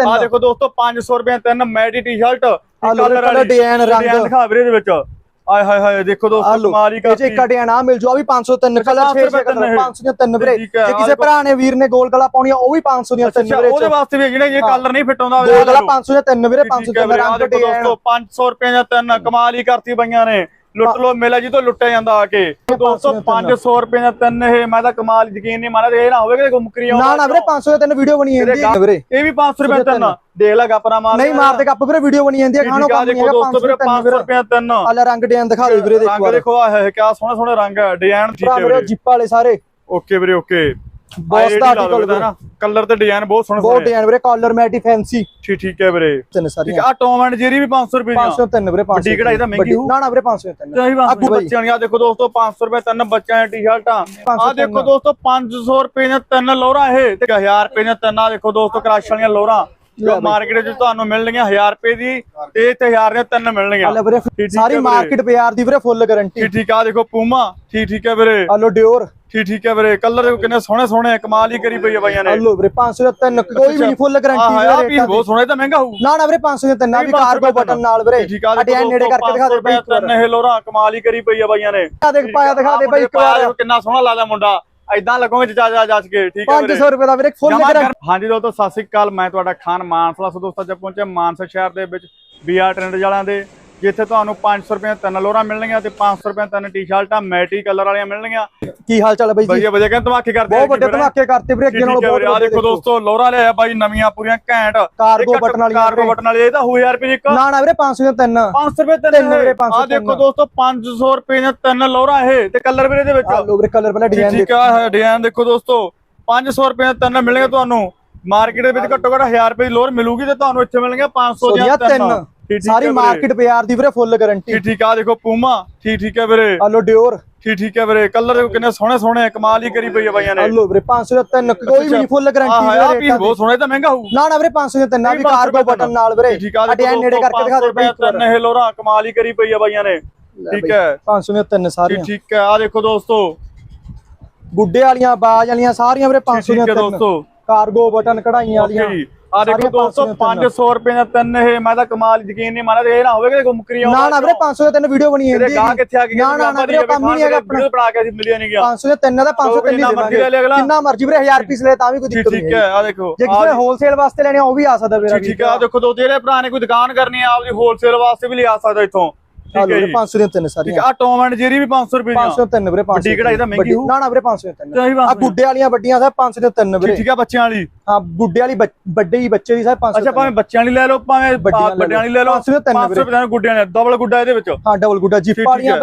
ਆ ਦੇਖੋ ਦੋਸਤੋ 500 ਰੁਪਏ ਤਿੰਨ ਮੈਡੀ ਟੀ-ਸ਼ਰਟ ਵੀਰੇ, colour design ਰੰਗ। ਦਿਖਾ ਵੀਰੇ ਇਹਦੇ ਵਿੱਚ। ਆਏ ਹਾਏ ਹਾਏ ਦੇਖੋ ਦੋਸਤੋ ਕਮਾਲ ਹੀ ਕਰਤੀ ਇੱਕ ਅਟਿਆ ਨਾ ਮਿਲ ਜੂ ਆ ਵੀ 503 ਅੱਛਾ, ਕਲਰ 6 500 ਕਲਰ ਤਿੰਨ 503 ਵੀਰੇ। ਜੇ ਕਿਸੇ। ਭਰਾ ਨੇ ਵੀਰ ਨੇ ਗੋਲ ਗਲਾ ਪਾਉਣੀ ਆ ਉਹ ਵੀ 500 ਦੀਆਂ ਤਿੰਨ ਵੀਰੇ ਉਹਦੇ ਵਾਸਤੇ ਵੀ ਜਿਹੜੇ ਇਹ ਕਲਰ ਨਹੀਂ ਫਿੱਟ ਆਉਂਦਾ ਗੋਲ ਗਲਾ 503 ਵੀਰੇ 503 ਆ ਰੰਗ ਡਿਜ਼ਾਈਨ। ਦੋਸਤੋ 500 ਰੁਪਏ ਦਾ ਤਿੰਨ ਕਮਾਲ ਹੀ ਕਰਤੀ ਬਈਆਂ ਨੇ। ਲੁੱਟ ਲੋ ਮੇਲਾ ਜੀ ਤੋਂ ਲੁੱਟਿਆ ਜਾਂਦਾ ਆ ਕੇ। ਦੋਸਤੋ 500 ਰੁਪਏ ਦਾ ਤਿੰਨ ਇਹ ਮੈਂ ਤਾਂ ਕਮਾਲ ਯਕੀਨ ਨਹੀਂ ਮਾਰਿਆ ਇਹ ਨਾ ਹੋਵੇ ਕਿ ਮੁੱਕਰੀ ਨਾ ਨਾ ਵੀਰੇ 503 ਵੀਡੀਓ ਬਣੀ ਜਾਂਦੀ ਹੈ ਵੀਰੇ ਇਹ ਵੀ 500 ਰੁਪਏ ਤਿੰਨ। ਦੇਖ ਲੈ ਗੱਪਰਾ ਮਾਰ ਨਹੀਂ ਮਾਰਦੇ ਕੱਪ ਵੀਰੇ ਵੀਡੀਓ ਬਣੀ ਜਾਂਦੀ ਹੈ ਖਾਣੋ ਕੰਮ ਨਹੀਂ ਦੇਖੋ ਹੈਗਾ ਦੋਸਤੋ ਵੀਰੇ 500 ਰੁਪਏ ਤਿੰਨ। ਆਲਾ ਰੰਗ ਡਿਜ਼ਾਈਨ ਦਿਖਾ ਦਿਓ ਵੀਰੇ ਰੰਗ ਦੇਖੋ ਦੇਖੋ ਆ ਹੈ ਕਿਆ ਸੋਹਣਾ ਸੋਹਣਾ ਰੰਗ ਹੈ ਡਿਜ਼ਾਈਨ ਠੀਕ ਹੈ ਵੀਰੇ ਜਿੱਪ ਵਾਲੇ ਸਾਰੇ। ਓਕੇ ਵੀਰੇ ਓਕੇ। ਬਹੁਤ ਦਾ article ਨਾ ਕਲਰ ਤੇ ਡਿਜ਼ਾਈਨ ਬਹੁਤ ਸੋਹਣੇ ਬਹੁਤ ਡਿਜ਼ਾਈਨ ਵੀਰੇ ਕਾਲਰ ਮੈਟੀ ਫੈਂਸੀ ਠੀਕ ਠੀਕ ਹੈ ਵੀਰੇ। ਤਿੰਨ ਠੀਕ ਸਾਰੀਆਂ ਆ ਟੌਮ ਐਂਡ ਜੇਰੀ ਵੀ 500 ਰੁਪਏ ਦੀਆਂ। 503 ਵੀਰੇ 500 ਵੱਡੀ ਕਢਾਈ ਤਾਂ ਮਹਿੰਗੀ। ਨਾ ਨਾ ਵੀਰੇ 503 ਤੇ ਅਸੀਂ ਅੱਗੂ। ਬੱਚਿਆਂ ਦੀਆਂ ਦੇਖੋ ਦੋਸਤੋ 500 ਰੁਪਏ ਤਿੰਨ ਬੱਚਿਆਂ ਦੀਆਂ ਟੀ-ਸ਼ਰਟਾਂ ਆ ਦੇਖੋ ਦੋਸਤੋ 500 ਰੁਪਏ ਦੀਆਂ ਤਿੰਨ ਲੋਰਾਂ ਇਹ। ਤੇ 1000 ਰੁਪਏ ਦੀਆਂ ਤਿੰਨ ਆ ਦੇਖੋ ਦੋਸਤੋ ਕਰਾਸ਼ ਵਾਲੀਆਂ ਲੋਰਾਂ। ਜੋ ਮਾਰਕੀਟ ਵਿੱਚ ਤੁਹਾਨੂੰ ਮਿਲਣਗੀਆਂ 1000 ਰੁਪਏ ਦੀ। ਤੇ ਇੱਥੇ 1000 ਦੀਆਂ ਤਿੰਨ ਮਿਲਣਗੀਆਂ। ਵੀਰੇ ਠੀਕ ਸਾਰੀ ਵੀਰੇ। ਮਾਰਕੀਟ ਬਾਜ਼ਾਰ ਦੀ ਵੀਰੇ ਫੁੱਲ ਗਾਰੰਟੀ ਠੀਕ ਠੀਕ ਆ ਦੇਖੋ ਪੂਮਾ ਠੀਕ ਠੀਕ ਹੈ ਵੀਰੇ। ਆਲੋ ਡਿਓਰ ਠੀਕ ਠੀਕ ਹੈ ਵੀਰੇ ਕਲਰ ਕਿੰਨੇ ਸੋਹਣੇ ਸੋਹਣੇ ਆ, ਕਮਾਲ ਹੀ ਕਰੀ ਪਈ ਆ ਬਾਈਆਂ ਨੇ। ਆਲੋ ਵੀਰੇ 503 ਕੋਈ ਵੀ ਨਹੀਂ ਫੁੱਲ ਆਹ ਗਾਰੰਟੀ ਆ ਵੀਰੇ ਪੀਸ ਬਹੁਤ ਸੋਹਣਾ ਤਾਂ ਮਹਿੰਗਾ ਹੋਊ। ਨਾ ਨਾ ਵੀਰੇ 503 ਨਾ ਵੀ ਕਾਰਗੋ ਬਟਨ ਨਾਲ ਵੀਰੇ। ਠੀਕ ਆ ਨੇੜੇ ਕਰਕੇ ਦਿਖਾ ਦੇ ਬਾਈ ਤਿੰਨ ਇਹ ਲੋਰਾਂ ਕਮਾਲ ਹੀ ਕਰੀ ਪਈ ਆ ਬਾਈਆਂ ਨੇ। ਆ ਦੇਖ ਪਾਇਆ ਦਿਖਾ ਦੇ ਬਾਈ ਇੱਕ ਵਾਰ। ਕਿੰਨਾ ਸੋਹਣਾ ਲੱਗਦਾ ਮੁੰਡਾ। ਐਦਾਂ ਲੱਗੋਗੇ ਜਾ ਜਾ ਜੱਜ ਕੇ ਠੀਕ ਹੈ ਵੀਰੇ। 500 ਰੁਪਏ ਦਾ ਵੀਰੇ ਫੁੱਲ ਜਮਾਂ ਗਾਰੰਟੀ ਕਰ- ਹਾਂਜੀ ਦੋਸਤੋ ਸਤਿ ਸ੍ਰੀ ਅਕਾਲ। ਮੈਂ ਤੁਹਾਡਾ ਖਾਨ ਮਾਨਸਲਾ ਸੋ ਦੋਸਤੋ ਅੱਜ ਪਹੁੰਚੇ ਮਾਨਸਾ ਸ਼ਹਿਰ ਦੇ ਵਿੱਚ ਬੀਆਰ ਟ੍ਰੈਂਡ ਵਾਲਿਆਂ ਦੇ। ਜਿੱਥੇ ਤੁਹਾਨੂੰ 500 ਰੁਪਏ ਤਿੰਨ ਲੋਰਾਂ ਮਿਲਣਗੀਆਂ ਤੇ 500 ਰੁਪਏ ਤਿੰਨ ਟੀ-ਸ਼ਰਟਾਂ ਮੈਟੀ ਕਲਰ ਵਾਲੀਆਂ ਮਿਲਣਗੀਆਂ। ਕੀ ਹਾਲ ਚਾਲ ਹੈ ਬਾਈ ਜੀ? ਵਧੀਆ ਵਧੀਆ ਕਹਿੰਦੇ ਧਮਾਕੇ ਕਰਦੇ ਬਹੁਤ ਵੱਡੇ ਧਮਾਕੇ ਕਰਤੇ ਵੀਰੇ ਅੱਗੇ ਨਾਲੋਂ ਬਹੁਤ ਆ ਵੱਡੇ ਦੇਖੋ ਦੋਸਤੋ ਲੋਰਾਂ ਲਿਆ ਬਾਈ ਨਵੀਆਂ ਪੂਰੀਆਂ ਘੈਂਟ। ਕਾਰਗੋ ਬਟਨ ਵਾਲੀਆਂ ਕਾਰਗੋ ਬਟਨ ਵਾਲੀ ਇਹ ਤਾਂ ਹੋਊ 1000 ਰੁਪਏ ਦੀ ਇੱਕ। ਨਾ ਨਾ ਵੀਰੇ 503 500 ਰੁਪਏ ਤਿੰਨ। ਤਿੰਨ ਵੀਰੇ, ਪੰਜ ਸੌ ਆ ਦੇਖੋ ਦੋਸਤੋ 500 ਰੁਪਏ ਦੀਆਂ ਤਿੰਨ ਲੋਰਾਂ ਇਹ ਤੇ ਕਲਰ ਵੀਰੇ ਦੇ ਵਿੱਚ। ਆਲੋ ਵੀਰੇ ਕਲਰ ਪਹਿਲਾਂ ਡਿਜ਼ਾਈਨ ਠੀਕ ਆ ਹੈ ਡਿਜ਼ਾਈਨ ਦੇਖੋ ਦੋਸਤੋ 500 ਰੁਪਏ ਦੇ ਤਿੰਨ ਮਿਲਣਗੇ ਤੁਹਾਨੂੰ। ਮਾਰਕੀਟ ਦੇ ਵਿੱਚ ਘੱਟੋ ਘੱਟ 1000 ਰੁਪਏ ਦੀ ਲੋਰ ਮਿਲੂਗੀ ਤੇ ਤੁਹਾਨੂੰ ਇੱਥੇ ਮਿਲਣਗੇ 500 ਦੀਆਂ ਦੀਆਂ ਤਿੰਨ। ਠੀਕ ਠੀਕ ਸਾਰੀ ਹੈ ਵੀਰੇ। ਮਾਰਕੀਟ ਬਾਜ਼ਾਰ ਦੀ ਵੀਰੇ ਫੁੱਲ ਗਾਰੰਟੀ ਠੀਕ ਠੀਕ ਆ ਦੇਖੋ ਪੂਮਾ। ਠੀਕ ਠੀਕ ਹੈ ਵੀਰੇ। ਆਲੋ ਡਿਓਰ। ਠੀਕ ਠੀਕ ਹੈ ਵੀਰੇ। ਕਲਰ ਦੇਖੋ ਕਿੰਨੇ ਸੋਹਣੇ ਸੋਹਣੇ ਕਮਾਲ ਹੀ ਕਰੀ ਪਈ ਆ ਬਾਈਆਂ ਨੇ। ਆਲੋ ਵੀਰੇ 503 ਕੋਈ ਵੀ ਫੁੱਲ ਗਾਰੰਟੀ ਵੀਰੇ ਪੀਸ ਬਹੁਤ ਸੋਹਣਾ ਤਾਂ ਮਹਿੰਗਾ ਹੋਊ। ਨਾ ਨਾ ਵੀਰੇ 503 ਨਾ ਵੀ ਪੰਜ ਸੌ ਕਾਰਗੋ ਬਟਨ ਨਾਲ ਵੀਰੇ ਅਟਿਆ ਨੇੜੇ ਕਰਕੇ ਦਿਖਾ ਦੇ ਬਾਈ ਤਿੰਨ ਇਹ ਲੋਰਾਂ ਕਮਾਲ ਹੀ ਕਰੀ ਪਈ ਆ ਬਾਈਆਂ ਨੇ। ਠੀਕ ਹੈ। 503 ਸਾਰੀਆਂ। ਠੀਕ ਠੀਕ ਹੈ ਆ ਦੇਖੋ ਦੋਸਤੋ। ਗੁੱਡੇ ਵਾਲੀਆਂ ਬਾਜ ਵਾਲੀਆਂ ਸਾਰੀਆਂ ਵੀਰੇ ਠੀਕ ਹੈ 503 ਦੋਸਤੋ। ਕਾਰਗੋ ਬਟਨ ਕਢਾਈਆਂ ਵਾਲੀਆਂ। ਆ ਦੇਖੋ ਸਾਰੀਆਂ ਦੋਸਤੋ 503 500 ਰੁਪਏ ਦਾ ਤਿੰਨ ਇਹ ਮੈਂ ਤਾਂ ਕਮਾਲ ਯਕੀਨ ਨਹੀਂ ਮਾਰਿਆ ਇਹ ਨਾ ਹੋਵੇ ਕਿ ਮੁੱਕਰੀ ਨਾ ਨਾ ਵੀਰੇ 503 ਵੀਡੀਓ ਬਣੀ ਤੇਰੇ ਜਾਂਦੀ ਗਾਹ ਕਿੱਥੇ ਆ ਗਏ ਨਾ ਨਾ ਨਾ ਵੀਰੇ ਕੰਮ ਹੀ ਨਹੀਂ ਹੈਗਾ ਆਪਣਾ ਵੀਡੀਓ ਬਣਾ ਕੇ ਅਸੀਂ ਮਿਲਿਆ ਨਹੀਂ ਗਿਆ 503 ਦਾ 503 ਹੀ ਜਿੰਨਾ ਮਰਜ਼ੀ ਲੈ ਲੈ ਦੇਵਾਂਗੇ। ਜਿੰਨਾ ਮਰਜ਼ੀ ਵੀਰੇ 1000 ਪੀਸ ਲੈ ਤਾਂ ਵੀ ਕੋਈ ਠੀਕ ਦਿੱਕਤ ਠੀਕ ਨਹੀਂ ਹੈ ਆ ਦੇਖੋ। ਜੇ ਕਿਸੇ ਹੋਲਸੇਲ ਵਾਸਤੇ ਲੈਣੇ ਆ ਉਹ ਵੀ ਆ ਸਕਦਾ ਵੀਰੇ ਠੀਕ ਹੈ ਆ ਦੇਖੋ ਦੋ ਜਿਹੜੇ ਭਰਾ ਨੇ ਕੋਈ ਦੁਕਾਨ ਕਰਨੀ ਆ ਆਪਦੀ ਹੋਲਸੇਲ ਵਾਸਤੇ ਵੀ ਲਿਆ ਸਕਦਾ ਇੱਥੋਂ। ਠੀਕ ਹੈ ਜੀ 503 ਠੀਕ ਸਾਰੀਆਂ ਆ ਟੌਮ ਐਂਡ ਜੇਰੀ ਵੀ 500 ਰੁਪਏ ਦੀਆਂ 503 ਵੀਰੇ 500 ਵੱਡੀ ਕਢਾਈ ਤਾਂ ਮਹਿੰਗੀ ਹੋਊ। ਨਾ ਨਾ ਵੀਰੇ 503 ਤੇ ਅਸੀਂ ਆ ਗੁੱਡੇ ਵਾਲੀਆਂ ਵੱਡੀਆਂ ਸਾਹਿਬ 503 ਵੀਰੇ ਠੀਕ ਹੈ ਬੱਚਿਆਂ ਵਾਲੀ ਹਾਂ ਗੁੱਡੇ ਵਾਲੀ ਬੱਚ- ਵੱਡੇ ਹੀ ਬੱਚੇ ਦੀ ਸਾਹਿਬ 503 ਅੱਛਾ ਭਾਵੇਂ ਬੱਚਿਆਂ ਵਾਲੀ ਲੈ ਲਓ ਭਾਵੇਂ ਵੱਡੀਆਂ ਲੈ ਵੱਡਿਆਂ ਵਾਲੀ ਲੈ ਲਓ 503 500 ਰੁਪਏ ਦਾ ਗੁੱਡਿਆਂ ਨੇ ਡਬਲ ਗੁੱਡਾ ਇਹਦੇ ਵਿੱਚ ਹਾਂ ਡਬਲ ਗੁੱਡਾ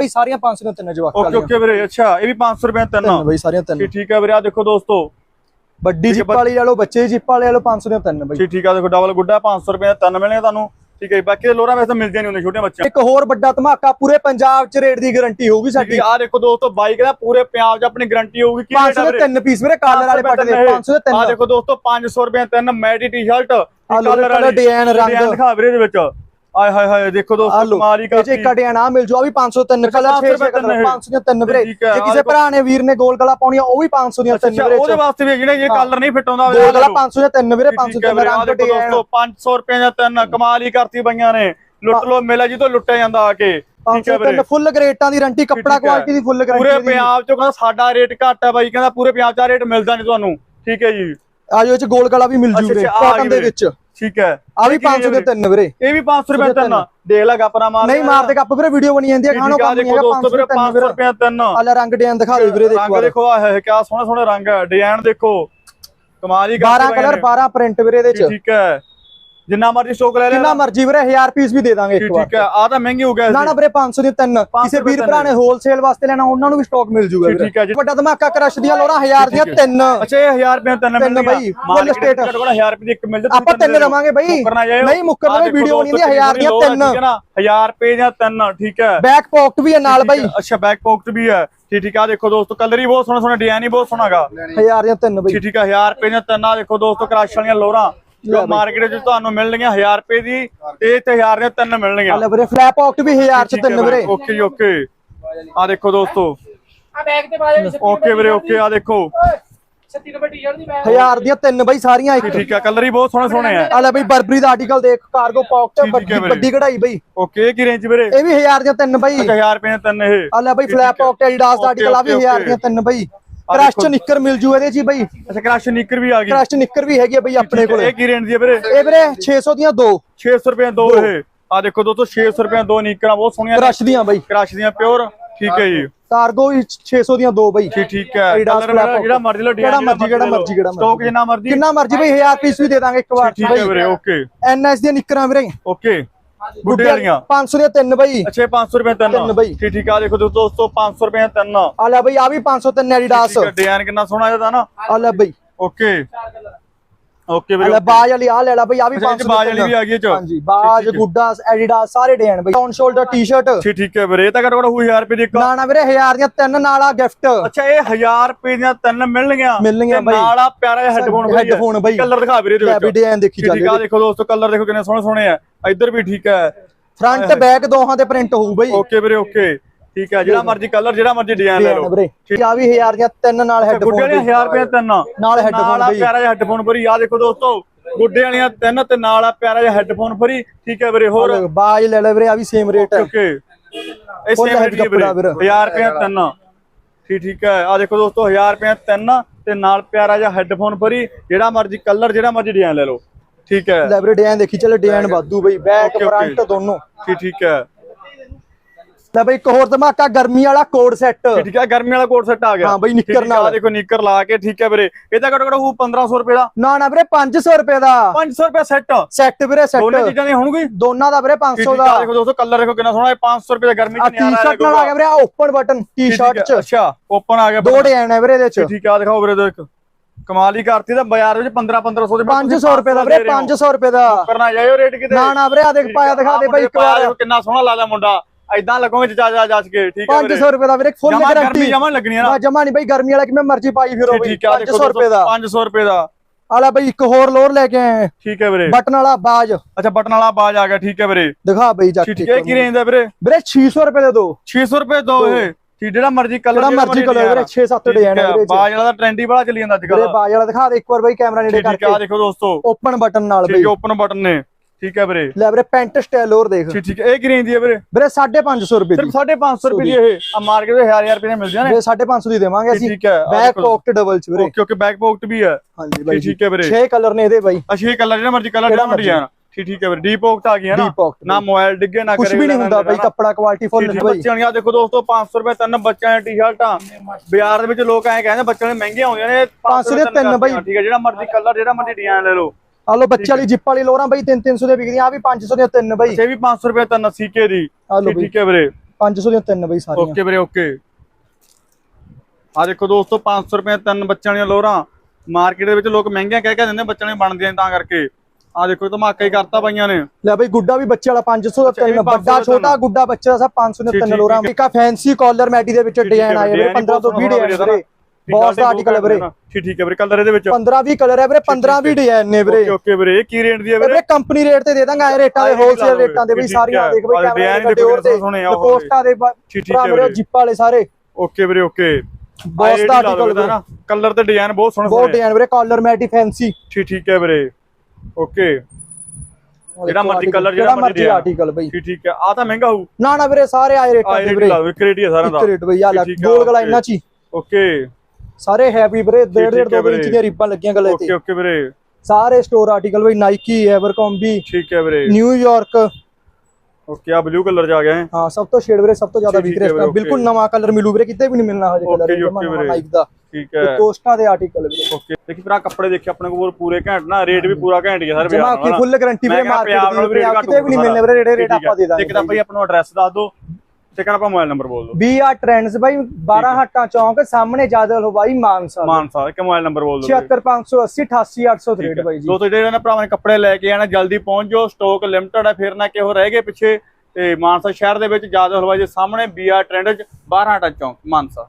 ਸਾਰੀਆਂ 503 ਜਵਾਕ ਓਕੇ ਵਾਲੀਆਂ ਓਕੇ ਵੀਰੇ ਅੱਛਾ ਇਹ ਵੀ 500 ਰੁਪਏ ਤਿੰਨ ਤਿੰਨ ਬਈ ਸਾਰੀਆਂ ਤਿੰਨ ਠੀਕ ਠੀਕ ਹੈ ਵੀਰੇ ਆ ਦੇਖੋ ਦੋਸਤੋ ਵੱਡੀ ਜਿਪ ਵਾਲੀ ਲੈ ਲਓ ਬੱਚੇ ਜਿਪ ਵਾਲੇ ਲੈ ਲਓ 503 ਬਈ ਠੀਕ ਆ ਦੇਖੋ ਡਬਲ ਗੁੱਡਾ 500 ਰੁਪਏ ਦਾ ਤਿੰਨ ਮਿਲਣੇ ਤੁਹਾਨੂੰ ਠੀਕ ਹੈ। ਬਾਕੀ ਦੇ ਲੋਰਾਂ ਵੈਸੇ ਮਿਲਦੀਆਂ ਨਹੀਂ ਹੁੰਦੀਆਂ ਛੋਟੀਆਂ ਬੱਚਿਆਂ ਇੱਕ ਹੋਰ ਵੱਡਾ ਧਮਾਕਾ ਪੂਰੇ ਪੰਜਾਬ 'ਚ ਰੇਟ ਦੀ ਗਾਰੰਟੀ ਹੋਊਗੀ ਸਾਡੀ। ਆ ਦੇਖੋ ਦੋਸਤੋ ਬਾਈਕ ਦਾ ਪੂਰੇ ਪੰਜਾਬ 'ਚ ਆਪਣੀ ਗਾਰੰਟੀ ਹੋਊਗੀ। ਕੀ ਰੇਟ ਆ ਵੀਰੇ 503 ਪੀਸ ਵੀਰੇ ਕਾਲਰ ਵਾਲੇ ਪੱਟ ਦੇ 503 ਆ ਦੇਖੋ ਦੋਸਤੋ 500 ਰੁਪਏ ਤਿੰਨ ਮੈਡੀ ਟੀ-ਸ਼ਰਟ ਵੀਰੇ, colour design ਰੰਗ। ਦਿਖਾ ਵੀਰੇ ਇਹਦੇ ਵਿੱਚ। ਆਏ ਹਾਏ ਹਾਏ ਦੇਖੋ ਦੋਸਤੋ ਕਮਾਲ ਹੀ ਕਰਤੀ। ਇੱਕ ਅਟਿਆ ਨਾ ਮਿਲ ਜੂ ਆ ਵੀ 503 ਕਲਰ 6 500 ਕਲਰ ਤਿੰਨ 503 ਵੀਰੇ। ਜੇ ਕਿਸੇ। ਭਰਾ ਨੇ ਵੀਰ ਨੇ ਗੋਲ ਗਲਾ ਪਾਉਣੀ ਆ ਉਹ ਵੀ 500 ਦੀਆਂ ਤਿੰਨ ਵੀਰੇ ਉਹਦੇ ਵਾਸਤੇ ਵੀ ਜਿਹੜੇ ਇਹ ਕਲਰ ਨਹੀਂ ਫਿੱਟ ਆਉਂਦਾ ਗੋਲ ਗਲਾ 503 ਵੀਰੇ 503 ਆ ਰੰਗ ਦੇਖੋ ਡਿਜ਼ਾਈਨ ਦੋਸਤੋ 500 ਰੁਪਏ ਦਾ ਤਿੰਨ ਕਮਾਲ ਹੀ ਕਰਤੀ ਬਈਆਂ ਨੇ। ਲੁੱਟ ਲੋ ਮੇਲਾ ਜੀ ਤੋਂ ਲੁੱਟਿਆ ਜਾਂਦਾ ਆ ਕੇ। ਠੀਕ ਹੈ ਵੀਰੇ। 503 ਫੁੱਲ ਗ੍ਰੇਟਾਂ ਦੀ ਗਾਰੰਟੀ ਕੱਪੜਾ। ਕੁਆਲਿਟੀ ਦੀ ਫੁੱਲ ਪੂਰੇ ਗਾਰੰਟੀ ਪੰਜਾਬ ਚੋਂ ਕਹਿੰਦਾ ਸਾਡਾ ਰੇਟ ਘੱਟ ਹੈ ਬਾਈ ਕਹਿੰਦਾ ਪੂਰੇ ਪੰਜਾਬ ਦਾ ਰੇਟ ਮਿਲਦਾ ਨਹੀਂ ਤੁਹਾਨੂੰ। ਠੀਕ ਹੈ ਜੀ। ਆ ਜੋ ਇਹ ਚ ਗੋਲ ਗਲਾ ਵੀ ਮਿਲ ਜੂ ਵੀਰੇ ਅੱਛਾ, ਆਹ ਕਾਟਨ ਦੇ। ਵਿੱਚ। ਠੀਕ ਹੈ। ਆ ਵੀ 500 ਦੇ ਤਿੰਨ ਵੀਰੇ। ਇਹ ਵੀ 500 ਰੁਪਏ ਤਿੰਨ। ਦੇਖ ਲੈ ਗੱਪਰਾ ਮਾਰ ਨਹੀਂ ਮਾਰਦੇ ਕੱਪ ਵੀਰੇ ਵੀਡੀਓ ਬਣੀ ਜਾਂਦੀ ਹੈ ਖਾਣੋ ਕੰਮ ਨਹੀਂ ਦੇਖੋ ਹੈਗਾ ਦੋਸਤੋ ਵੀਰੇ 500 500 ਰੁਪਏ ਤਿੰਨ। ਆਲਾ ਰੰਗ ਡਿਜ਼ਾਈਨ ਦਿਖਾ ਦਿਓ ਵੀਰੇ ਰੰਗ ਦੇਖੋ ਦੇਖੋ ਆ ਹੈ ਕਿਆ ਸੋਹਣਾ ਸੋਹਣਾ ਰੰਗ ਹੈ ਡਿਜ਼ਾਈਨ ਦੇਖੋ। ਕਮਾਲ ਹੀ 12 ਕਰਤੀ ਕਲਰ 12 ਪ੍ਰਿੰਟ ਵੀਰੇ ਇਹਦੇ ਚ। ਠੀਕ ਹੈ। ਜਿੰਨਾ ਮਰਜ਼ੀ ਸਟਾਕ ਲੈ ਲੈ ਜਿੰਨਾ ਮਰਜ਼ੀ ਵੀਰੇ 1000 ਪੀਸ ਵੀ ਦੇ ਦਾਂਗੇ ਇੱਕ ਵਾਰ ਠੀਕ ਹੈ। ਆ ਤਾਂ ਮਹਿੰਗੀ ਹੋ ਗਿਆ ਨਾ ਨਾ ਵੀਰੇ 500 ਦੀ ਤਿੰਨ। ਕਿਸੇ ਵੀਰ ਭਰਾ ਨੇ ਹੋਲਸੇਲ ਵਾਸਤੇ ਲੈਣਾ ਉਹਨਾਂ ਨੂੰ ਵੀ ਸਟਾਕ ਮਿਲ ਜੂਗਾ ਵੀਰੇ। ਠੀਕ ਹੈ ਜੀ। ਵੱਡਾ ਧਮਾਕਾ ਕਰਸ਼ ਦੀਆਂ ਲੋਰਾਂ 1000 ਦੀਆਂ ਤਿੰਨ। ਅੱਛਾ ਇਹ 1000 ਰੁਪਏ ਤਿੰਨ ਤਿੰਨ ਮਿਲਣਗੀਆਂ। ਬਈ। ਘੱਟੋ ਘੱਟ 1000 ਰੁਪਏ ਦੀ ਇੱਕ ਮਿਲ ਜਾ ਆਪਾਂ ਤਿੰਨ ਦਵਾਂਗੇ ਬਈ। ਨਹੀਂ ਮੁੱਕਰਨਾ ਵੀ ਵੀਡੀਓ ਬਣੀ ਹੁੰਦੀ 1000 ਦੀਆਂ ਤਿੰਨ। 1000 ਰੁਪਏ ਦੀਆਂ ਤਿੰਨ ਠੀਕ ਹੈ। ਬੈਕ ਪੌਕਟ ਵੀ ਹੈ ਨਾਲ ਬਈ। ਅੱਛਾ ਬੈਕ ਪਾਕਟ ਵੀ ਹੈ। ਠੀਕ ਠੀਕ ਆ ਦੇਖੋ ਦੋਸਤੋ ਕਲਰ ਹੀ ਬਹੁਤ ਸੋਹਣਾ ਸੋਹਣਾ ਡਿਜ਼ਾਈਨ ਹੀ ਬਹੁਤ ਸੋਹਣਾਗਾ 1000 ਦੀਆਂ ਤਿੰਨ ਬਈ। ਠੀਕ ਠੀਕ ਆ 1000 ਰੁਪਏ ਦੀਆਂ ਤਿੰਨ ਆ ਦੇਖੋ ਦੋਸਤੋ ਕਰਾਸ਼ ਵਾਲੀਆਂ ਲੋਰਾਂ ਜੋ ਮਾਰਕੀਟ ਵਿੱਚ ਤੁਹਾਨੂੰ ਮਿਲਣਗੀਆਂ 1000 ਰੁਪਏ ਦੀ ਤੇ ਇੱਥੇ 1000 ਦੀਆਂ ਤਿੰਨ ਮਿਲਣਗੀਆਂ। ਹਲੇ ਵੀਰੇ ਫਲੈਪ ਪੌਕਟ ਵੀ 1000 ਚ ਤਿੰਨ ਵੀਰੇ ਓਕੇ ਜੀ ਓਕੇ ਆ ਦੇਖੋ ਦੋਸਤੋ। ਆ ਬੈਗ ਤੇ ਪਾ ਦੇ ਓਕੇ ਵੀਰੇ ਓਕੇ ਆ ਦੇਖੋ। 36 ਨੰਬਰ ਟੀ-ਸ਼ਰਟ ਦੀ ਮੈਂ ਹਜ਼ਾਰ ਦੀਆਂ ਤਿੰਨ ਬਾਈ ਸਾਰੀਆਂ ਇੱਕ। ਠੀਕ ਹੈ ਕਲਰ ਹੀ ਬਹੁਤ ਸੋਹਣੇ ਸੋਹਣੇ ਆ। ਆ ਲੈ ਬਈ ਬਰਬਰੀ ਦਾ ਆਰਟੀਕਲ ਦੇਖ ਕਾਰਗੋ ਪੌਕਟ ਵੱਡੀ। ਵੱਡੀ ਕਢਾਈ ਬਈ। ਓਕੇ ਕੀ ਰੇਂਜ ਵੀਰੇ? ਇਹ ਵੀ ਹਜ਼ਾਰ ਦੀਆਂ ਤਿੰਨ ਬਾਈ। 1000 ਰੁਪਏ ਦੇ ਤਿੰਨ ਇਹ। ਆ ਲੈ ਬਈ ਫਲੈਪ ਪੌਕਟ ਐਡੀਡਾਸ ਦਾ ਆਰਟੀਕਲ ਆ ਵੀ ਓਕੇ, ਹਜ਼ਾਰ ਓਕੇ। ਦੀਆਂ ਤਿੰਨ ਬਾਈ। ਕ੍ਰਸ਼। ਨਿੱਕਰ ਮਿਲ ਜੂ ਇਹਦੇ ਹੀ ਬਈ। ਅੱਛਾ ਕ੍ਰਸ਼ ਨਿੱਕਰ ਵੀ ਆ ਗਈ। ਕ੍ਰਸ਼ ਨਿੱਕਰ ਵੀ ਹੈਗੀ ਆ ਬਈ ਆਪਣੇ ਕੋਲ। ਇਹ ਕੀ ਰੇਂਜ ਦੀ ਹੈ ਵੀਰੇ? ਇਹ ਵੀਰੇ 600 ਦੀਆਂ ਦੋ। 600 ਰੁਪਏ ਦੋ ਇਹ। ਆ ਦੇਖੋ ਦੋਸਤੋ 600 ਰੁਪਏ ਦੋ ਨਿੱਕਰਾਂ ਬਹੁਤ ਸੋਹਣੀਆਂ। ਕ੍ਰਸ਼ ਦੀਆਂ ਬਾਈ। ਕ੍ਰਸ਼ ਦੀਆਂ ਪਿਓਰ। ਠੀਕ ਹੈ ਜੀ। ਕਾਰਗੋ ਵੀ 600 ਦੀਆਂ ਦੋ ਬਾਈ। ਠੀਕ ਠੀਕ ਹੈ। ਜਿਹੜਾ ਮਰਜ਼ੀ ਲਓ ਕਿਹੜਾ ਮਰਜ਼ੀ ਕਿਹੜਾ ਮਰਜ਼ੀ ਕਿਹੜਾ ਸਟਾਕ ਜਿੰਨਾ ਮਰਜ਼ੀ। ਕਿੰਨਾ ਮਰਜ਼ੀ ਬਈ 1000 ਪੀਸ ਵੀ ਦੇ ਦਾਂਗੇ ਇੱਕ ਵਾਰ ਠੀਕ ਹੈ ਵੀਰੇ ਓਕੇ ਐਨਐਸ ਦੀਆਂ ਨਿੱਕਰਾਂ ਵੀਰੇ। ਓਕੇ ਗੁੱਡੇ ਵਾਲੀਆਂ। 500 ਦੀਆਂ ਤਿੰਨ ਬਾਈ। ਅੱਛੇ 500 ਰੁਪਏ ਤਿੰਨ। ਤਿੰਨ ਬਈ। ਠੀਕ ਠੀਕ ਆ ਦੇਖੋ ਦੋਸਤੋ 500 ਰੁਪਏ ਤਿੰਨ। ਆ ਲੈ ਬਈ ਆ ਵੀ 500 ਤਿੰਨ ਐਡੀਡਾਸ। ਠੀਕ ਹੈ ਡਿਜ਼ਾਈਨ ਕਿੰਨਾ ਸੋਹਣਾ ਇਹਦਾ ਨਾ। ਆ ਲੈ ਬਈ। ਓਕੇ। ਓਕੇ ਵੀਰੇ ਬਾਜ ਵਾਲੀ ਆ ਲੈ ਲੈ ਬਈ ਆ ਵੀ ਅੱਛਾ, ਇਹ 'ਚ 500 ਬਾਜ ਵਾਲੀ ਵੀ ਆ ਗਈ 'ਚ। ਹਾਂਜੀ ਬਾਜ। ਗੁੱਡਾ ਐਡੀਡਾਸ ਸਾਰੇ ਡਿਜ਼ਾਈਨ ਬਈ। ਔਨ ਸ਼ੋਲਡਰ ਟੀ-ਸ਼ਰਟ ਠੀਕ ਠੀਕ ਹੈ ਵੀਰੇ ਇਹ ਤਾਂ ਘੱਟੋ ਘੱਟ ਹੋਊ 1000 ਰੁਪਏ ਦੀ ਇੱਕ। ਨਾ ਨਾ ਵੀਰੇ 1000 ਦੀਆਂ ਤਿੰਨ ਨਾਲ ਗਿਫਟ ਅੱਛਾ ਇਹ 1000 ਰੁਪਏ ਦੀਆਂ ਤਿੰਨ ਮਿਲਣਗੀਆਂ। ਮਿਲਣਗੀਆਂ ਬਾਈ। ਨਾਲ ਪਿਆਰਾ ਜਿਹਾ ਹੈੱਡਫੋਨ ਬਈ। Headphone ਬਾਈ। ਕਲਰ ਦਿਖਾ ਵੀਰੇ ਲੈ ਵਿੱਚ। ਡਿਜ਼ਾਈਨ ਦੇਖੀ ਠੀਕ ਠੀਕ ਆ ਚੱਲ ਦੇਖੋ ਦੋਸਤੋ ਕਲਰ ਦੇਖੋ ਕਿੰਨੇ ਸੋਹਣੇ ਸੋਹਣੇ ਆ। ਇੱਧਰ ਵੀ ਠੀਕ ਹੈ। ਫਰੰਟ ਬੈਕ ਦੋਹਾਂ ਤੇ ਪ੍ਰਿੰਟ ਹੋਊ ਬਈ। ਓਕੇ ਵੀਰੇ ਓਕੇ ਠੀਕ ਹੈ ਜਿਹੜਾ ਮਰਜ਼ੀ ਕਲਰ ਜਿਹੜਾ ਮਰਜ਼ੀ ਡਿਜ਼ਾਈਨ ਲੈ ਲਓ। ਵੀਰੇ। ਆ ਵੀ 1000 ਦੀਆਂ ਤਿੰਨ ਨਾਲ ਗੁੱਡੇ ਹੈੱਡਫੋਨ ਵਾਲੀਆਂ 1000 ਰੁਪਏ ਤਿੰਨ। ਨਾਲ ਆ ਬਈ। ਪਿਆਰਾ ਜਿਹਾ ਹੈੱਡਫੋਨ ਫਰੀ ਆ ਦੇਖੋ ਦੋਸਤੋ ਗੁੱਡੇ ਵਾਲੀਆਂ ਤਿੰਨ ਤੇ ਨਾਲ ਆ ਪਿਆਰਾ ਜਿਹਾ ਹੈੱਡਫੋਨ ਫਰੀ ਠੀਕ ਹੈ ਵੀਰੇ ਹੋਰ? ਬਾਜ ਲੈ ਲੈ ਵੀਰੇ ਆ ਵੀ ਸੇਮ ਰੇਟ ਹੈ। ਓਕੇ ਇਹ ਸੇਮ ਰੇਟ ਵੀਰੇ। ਵੀਰੇ। 1000 ਰੁਪਏ ਤਿੰਨ। ਠੀਕ ਠੀਕ ਹੈ। ਆ ਦੇਖੋ ਦੋਸਤੋ 1000 ਰੁਪਏ ਤਿੰਨ ਤੇ ਨਾਲ ਪਿਆਰਾ ਜਿਹਾ ਹੈੱਡਫੋਨ ਫਰੀ ਜਿਹੜਾ ਮਰਜ਼ੀ ਕਲਰ ਜਿਹੜਾ ਮਰਜ਼ੀ ਡਿਜ਼ਾਈਨ ਲੈ ਲਓ। ਠੀਕ ਹੈ। ਲੈ ਵੀਰੇ ਡਿਜ਼ਾਈਨ ਦੇਖੀ ਚੱਲ ਡਿਜ਼ਾਈਨ ਵਾਧੂ ਬਈ। ਬੈਕ. ਫਰੰਟ ਦੋਨੋਂ। ਠੀਕ ਠੀਕ ਹੈ। ਲੈ ਬਈ ਇੱਕ ਹੋਰ ਧਮਾਕਾ ਗਰਮੀ ਵਾਲਾ ਕੋਡ ਸੈੱਟ। ਠੀਕ- ਹੈ ਗਰਮੀ ਵਾਲਾ ਕੋਟ ਸੈੱਟ ਆ ਗਿਆ। ਹਾਂ ਬਈ, ਨਿੱਕਰ ਠੀਕ ਆ, ਨਾਲ। ਦੇਖੋ ਨਿੱਕਰ ਲਾ ਕੇ ਠੀਕ ਹੈ ਵੀਰੇ। ਇਹਦਾ ਘੱਟੋ ਘੱਟ ਹੋਊ 1500 ਰੁਪਏ ਦਾ। ਨਾ ਨਾ ਵੀਰੇ 500 ਰੁਪਏ ਦਾ। 500 ਰੁਪਏ ਸੈੱਟ। ਸੈੱਟ ਵੀਰੇ ਦੋਨੇ ਸੈੱਟ ਚੀਜ਼ਾਂ ਦੀ ਹੋਣਗੀ ਦੋਨਾਂ ਦਾ ਵੀਰੇ 500 ਦਾ। ਦੇਖੋ ਦੋਸਤੋ ਕਲਰ ਦੇਖੋ ਕਿੰਨਾ ਸੋਹਣਾ ਹੈ 500 ਰੁਪਏ ਦਾ ਗਰਮੀ ਚ ਨਹੀਂ ਆ ਰਿਹਾ ਟੀ-ਸ਼ਰਟ ਨਾਲ ਆ ਗਿਆ ਵੀਰੇ ਓਪਨ ਬਟਨ ਟੀ-ਸ਼ਰਟ ਚ। ਅੱਛਾ ਓਪਨ ਆ ਗਿਆ ਦੋ ਡਿਜ਼ਾਈਨ ਹੈ ਵੀਰੇ ਇਹਦੇ ਚ। ਠੀਕ ਆ ਦਿਖਾਓ ਵੀਰੇ ਦੇਖ। ਕਮਾਲ ਹੀ ਕਰਤੀ ਤਾਂ ਬਾਜ਼ਾਰ ਵਿੱਚ 15 1500 ਦੇ 500 ਰੁਪਏ ਦਾ ਵੀਰੇ 500 ਰੁਪਏ ਦਾ। ਕਰਨਾ ਜਾਇਓ ਰੇਟ ਕਿਤੇ। ਨਾ ਨਾ ਵੀਰੇ ਆ ਦੇਖ ਪਾਇਆ ਦਿਖਾ ਦੇ ਬਈ ਇੱਕ ਵਾਰ। ਕਿੰਨਾ ਸੋਹਣਾ ਲੱਗਦਾ ਮੁੰਡਾ। ਐਦਾਂ ਲੱਗੋਗੇ ਜਾ ਜਾ ਜਾਚ ਕੇ ਠੀਕ ਹੈ 500 ਰੁਪਏ ਦਾ ਵੀਰੇ ਫੁੱਲ ਗਾਰੰਟੀ। ਗਰਮੀ ਜਮਾ ਲੱਗਣੀ ਆ ਨਾ। ਜਮਾ ਨਹੀਂ ਬਈ ਗਰਮੀ ਵਾਲਾ ਕਿਵੇਂ ਮਰਜ਼ੀ ਪਾਈ ਫਿਰੋ ਬਈ ਠੀਕ ਆ ਦੇਖੋ 500 ਰੁਪਏ ਦਾ। 500 ਰੁਪਏ ਦਾ। ਆ ਲੈ ਬਈ ਇੱਕ ਹੋਰ ਲੋਰ ਲੈ ਕੇ ਆਏ। ਠੀਕ ਹੈ ਵੀਰੇ। ਬਟਨ ਵਾਲਾ ਬਾਜ। ਅੱਛਾ ਬਟਨ ਵਾਲਾ ਬਾਜ ਆ ਗਿਆ ਠੀਕ ਹੈ ਵੀਰੇ। ਦਿਖਾ ਬਈ ਜਾ ਠੀਕ ਹੈ ਕੀ ਰੇਂਜ ਦਾ ਵੀਰੇ? ਵੀਰੇ 600 ਰੁਪਏ ਦੇ ਦੋ। 600 ਰੁਪਏ ਦੋ ਇਹ। ਠੀਕ ਜਿਹੜਾ ਮਰਜ਼ੀ ਕਲਰ ਜਿਹੜਾ ਮਰਜ਼ੀ colour ਵੀਰੇ, ਛੇ ਸੱਤ design ਹੈ ਵੀਰੇ। ਬਾਜ ਵਾਲਾ ਤਾਂ ਟ੍ਰੈਂਡੀ ਵਾਲਾ ਚੱਲੀ ਜਾਂਦਾ ਅੱਜ ਵੀਰੇ ਕੱਲ ਬਾਜ ਵਾਲਾ ਦਿਖਾ ਦੇ ਇੱਕ ਵਾਰ ਬਈ ਕੈਮਰਾ ਨੇੜੇ ਠੀਕ ਕਰਕੇ ਆ ਦੇਖੋ ਦੋਸਤੋ। ਓਪਨ ਬਟਨ ਨਾਲ ਠੀਕ ਬਈ। ਹੈ ਓਪਨ ਬਟਨ ਨੇ। ਠੀਕ ਹੈ ਵੀਰੇ। ਲੈ ਵੀਰੇ ਪੈਂਟ ਸਟਾਈਲ ਹੋਰ ਦੇਖ। ਠੀਕ ਠੀਕ। ਇਹ ਕੀ ਰੇਂਜ ਦੀ ਹੈ ਵੀਰੇ। ਵੀਰੇ 550 ਰੁਪਏ ਸਿਰਫ ਦੀ। 550 ਰੁਪਏ ਦੀ ਇਹ। ਆ ਮਾਰਕੀਟ ਦੇ 1000 ਰੁਪਏ ਦੀਆਂ ਮਿਲਦੀਆਂ ਨੇ। ਵੀਰੇ 550 ਦੀ ਦੇਵਾਂਗੇ ਅਸੀਂ। ਠੀਕ ਹੈ, ਬੈਕ। ਪੌਕਟ ਡਬਲ ਚ ਵੀਰੇ। ਓਕੇ ਓਕੇ ਬੈਕ ਪੌਕਟ ਵੀ ਹੈ। ਹਾਂਜੀ ਬਾਈ ਠੀਕ ਹੈ ਵੀਰੇ। 6 ਕਲਰ ਨੇ ਇਹਦੇ ਬਾਈ। ਅੱਛਾ ਇਹ ਕਲਰ ਜਿਹੜਾ ਮਰਜ਼ੀ ਕਲਰ ਜਿਹੜਾ ਮਰਜ਼ੀ ਆ ਠੀਕ ਠੀਕ ਹੈ ਵੀਰੇ ਡੀ ਪੌਕਟ ਆ ਹੈ ਨਾ। ਨਾ ਮੋਬਾਈਲ ਡਿੱਗੇ ਨਾ ਕੁਝ ਵੀ ਨਹੀਂ ਹੁੰਦਾ ਬਾਈ ਕੱਪੜਾ ਕੁਆਲਿਟੀ ਫੁੱਲ ਬਾਈ। ਬੱਚਿਆਂ ਦੀਆਂ ਦੇਖੋ ਦੋਸਤੋ 500 ਰੁਪਏ ਤਿੰਨ ਬੱਚਿਆਂ ਦੀਆਂ ਟੀ-ਸ਼ਰਟਾਂ ਬਾਜ਼ਾਰ ਦੇ ਵਿੱਚ ਲੋਕ ਐਂ ਕਹਿੰਦੇ ਬੱਚਿਆਂ ਦੇ ਮਹਿੰਗੀਆਂ ਆਉਂਦੀਆਂ ਨੇ 500 ਦੇ ਤਿੰਨ ਬਾਈ। ਠੀਕ ਹੈ ਜਿਹੜਾ ਮਰਜ਼ੀ ਕਲਰ ਜਿਹੜਾ ਮਰਜ਼ੀ ਡਿਜ਼ਾਈਨ ਲੈ ਲਓ। ਆ ਲੋ ਬੱਚੇ ਵਾਲੀ ਜਿੱਪ ਵਾਲੀ ਲੋਰਾਂ ਬਾਈ 3 300 ਦੇ ਵਿਕਦੀਆਂ ਆ ਵੀ 500 ਦੀਆਂ ਤਿੰਨ ਬਾਈ। ਇਹ ਵੀ 500 ਰੁਪਏ ਤਿੰਨ ਸੀਕੇ ਦੀ। ਆ ਠੀਕ ਹੈ ਵੀਰੇ। 500 ਦੀਆਂ ਤਿੰਨ ਬਾਈ ਸਾਰੀਆਂ। ਓਕੇ ਵੀਰੇ ਓਕੇ। ਆ ਦੇਖੋ ਦੋਸਤੋ 500 ਰੁਪਏ ਤਿੰਨ ਬੱਚਿਆਂ ਦੀਆਂ ਲੋਰਾਂ। ਮਾਰਕੀਟ ਦੇ ਵਿੱਚ ਲੋਕ ਮਹਿੰਗੀਆਂ ਕਹਿ ਕੇ ਦਿੰਦੇ ਬੱਚਿਆਂ ਨੇ ਬਣਦੀਆਂ ਤਾਂ ਕਰਕੇ। ਆ ਦੇਖੋ ਧਮਾਕਾ ਹੀ ਕਰਤਾ ਪਈਆਂ ਨੇ। ਲੈ ਬਈ ਗੁੱਡਾ ਵੀ ਬੱਚੇ ਵਾਲਾ 500 ਦਾ ਤਿੰਨ ਵੀ 500 ਵੱਡਾ ਛੋਟਾ। ਗੁੱਡਾ ਬੱਚੇ ਦਾ ਸਭ 500 ਦੇ ਤਿੰਨ ਲੋਰਾਂ। ਇੱਕ ਫੈਂਸੀ ਕਾਲਰ ਮੈਟੀ ਦੇ ਵਿੱਚ ਡਿਜ਼ਾਈਨ ਆਏ ਵੀਰੇ 15 ਤੋਂ 20 ਡਿਜ਼ਾਈਨ ਬਹੁਤ ਦਾ ਆਰਟੀਕਲ ਵੀਰੇ। ਠੀਕ ਠੀਕ ਹੈ ਵੀਰੇ ਕਲਰ ਇਹਦੇ ਵਿੱਚ। 15 20 ਕਲਰ ਹੈ ਵੀਰੇ 15 20 ਡਿਜ਼ਾਈਨ ਨੇ ਵੀਰੇ। ਓਕੇ ਓਕੇ ਵੀਰੇ ਕੀ ਰੇਟ ਦੀ ਹੈ ਵੀਰੇ? ਵੀਰੇ ਕੰਪਨੀ ਰੇਟ ਤੇ ਦੇ ਦਾਂਗਾ ਇਹ ਰੇਟਾਂ ਦੇ ਵੀ ਹੋਲਸੇਲ ਲਾ ਰੇਟਾਂ ਦੇ ਠੀਕ ਸਾਰੀਆਂ ਹੈ। ਦੇਖ ਬਈ ਕੈਮਰੇ ਦੇ ਆ ਉਹ ਕੋਸਟਾ ਦੇ ਠੀਕ ਹੈ ਮੇਰੇ ਵੀਰੇ। ਜਿੱਪ ਵਾਲੇ ਸਾਰੇ। ਓਕੇ ਵੀਰੇ ਓਕੇ। ਬੌਸ ਦਾ ਆਰਟੀਕਲ ਨਾ। ਕਲਰ ਤੇ ਡਿਜ਼ਾਈਨ ਬਹੁਤ ਸੋਹਣੇ ਬਹੁਤ ਡਿਜ਼ਾਈਨ ਵੀਰੇ ਕਾਲਰ ਮੈਟੀ ਫੈਂਸੀ ਠੀਕ ਠੀਕ ਹੈ ਵੀਰੇ। ਓਕੇ। ਜਿਹੜਾ ਮਰਜ਼ੀ colour, ਜਿਹੜਾ ਮਰਜ਼ੀ। ਆਰਟੀਕਲ ਬਈ। ਠੀਕ ਠੀਕ ਹੈ ਆ ਤਾਂ ਮਹਿੰਗਾ ਹੋਊ। ਨਾ ਨਾ ਵੀਰੇ ਸਾਰੇ ਆਏ ਰੇਟਾਂ ਦੇ ਵੀਰੇ। ਲਾ ਦੋ ਇੱਕ ਰੇਟ ਹੀ ਹੈ ਸਾਰਿਆਂ ਦਾ। ਇੱਕ ਰੇਟ ਬਈ ਆ ਲੈ ਠੀਕ ਹੈ, ਗੋਲ ਗਲਾ। ਇੰਨਾ ਚ ਹੀ। ਓਕੇ। ਸਾਰੇ ਹੈਵੀ ਵੀਰੇ ਡੇਢ ਡੇਢ ਠੀਕ ਹੈ ਦੋ ਇੰਚ ਵੀਰੇ। ਦੀਆਂ ਰਿਬਾਂ ਲੱਗੀਆਂ ਗਲੇ ਓਕੇ ਤੇ। ਓਕੇ ਵੀਰੇ। ਸਾਰੇ ਸਟੋਰ ਆਰਟੀਕਲ ਬਈ ਨਾਈਕੀ ਐਵਰਕੌਂਬੀ ਠੀਕ ਹੈ ਵੀਰੇ। ਨਿਊਯਾਰਕ ਓਕੇ ਆ ਬਲੂ ਕਲਰ ਚ ਆ ਗਿਆ ਹੈ? ਹਾਂ ਸਭ ਤੋਂ ਸ਼ੇਡ ਵੀਰੇ ਸਭ ਤੋਂ ਜ਼ਿਆਦਾ ਵੀਕ ਹੈ ਰੇਟ ਵੀਰੇ, ਬਿਲਕੁਲ। ਨਵਾਂ ਕਲਰ ਮਿਲੂ ਵੀਰੇ ਕਿਤੇ ਵੀ ਨਹੀਂ ਮਿਲਣਾ ਹਜੇ ਕਲਰ। ਨਾਈਕ ਦਾ। ਠੀਕ ਹੈ। ਕੋਸਟਾ ਦੇ ਆਰਟੀਕਲ ਵੀਰੇ। ਓਕੇ ਦੇਖੀ ਭਰਾ ਕੱਪੜੇ ਦੇਖੇ ਆਪਣੇ ਕੋਲ ਪੂਰੇ ਘੈਂਟ ਨਾ ਰੇਟ ਵੀ ਪੂਰਾ ਘੈਂਟ ਹੈ ਸਰ ਜਮਾ ਕੀ ਫੁੱਲ ਗਾਰੰਟੀ ਵੀਰੇ ਮਾਰਕੀਟ ਦੀ ਕਿਤੇ ਵੀ ਨਹੀਂ ਮਿਲਣੇ ਵੀਰੇ ਜਿਹੜੇ ਰੇਟ ਆਪਾਂ ਦੇ ਦਾਂਗੇ ਇੱਕ ਤਾਂ ਭਾਈ ਆਪਣਾ ਐਡਰੈਸ ਦੱਸ ਦਿਓ। ਕਿਹੜਾ ਆਪਣਾ ਮੋਬਾਈਲ ਨੰਬਰ ਬੋਲ ਦਿਓ। ਬੀ ਆਰ ਟ੍ਰੈਂਡਸ ਬਾਈ 12 ਹੱਟਾਂ ਚੌਂਕ ਸਾਹਮਣੇ ਜਾਦਲ ਬਾਈ ਮਾਨਸਾ ਮਾਨਸਾ ਇੱਕ ਮੋਬਾਈਲ ਨੰਬਰ ਬੋਲ ਦਿਓ 76580 88863 ਬਾਈ ਜੀ। ਦੋਸਤੋ ਜਿਹੜੇ ਨੇ ਭਰਾਵਾਂ ਨੇ ਕੱਪੜੇ ਲੈ ਕੇ ਆਣਾ ਜਲਦੀ ਪਹੁੰਚ ਜਾਓ ਸਟਾਕ ਲਿਮਟਡ ਹੈ ਫਿਰ ਨਾ ਕਿਹੋ ਰਹਿ ਗਏ ਪਿੱਛੇ। ਤੇ ਮਾਨਸਾ ਸ਼ਹਿਰ ਦੇ ਵਿੱਚ ਜਾਦਲ ਹਲਵਾਈ ਦੇ ਸਾਹਮਣੇ ਬੀਆਰ ਟ੍ਰੈਂਡ ਚ 12 ਹਟਾ ਚੌਂਕ ਮਾਨਸਾ।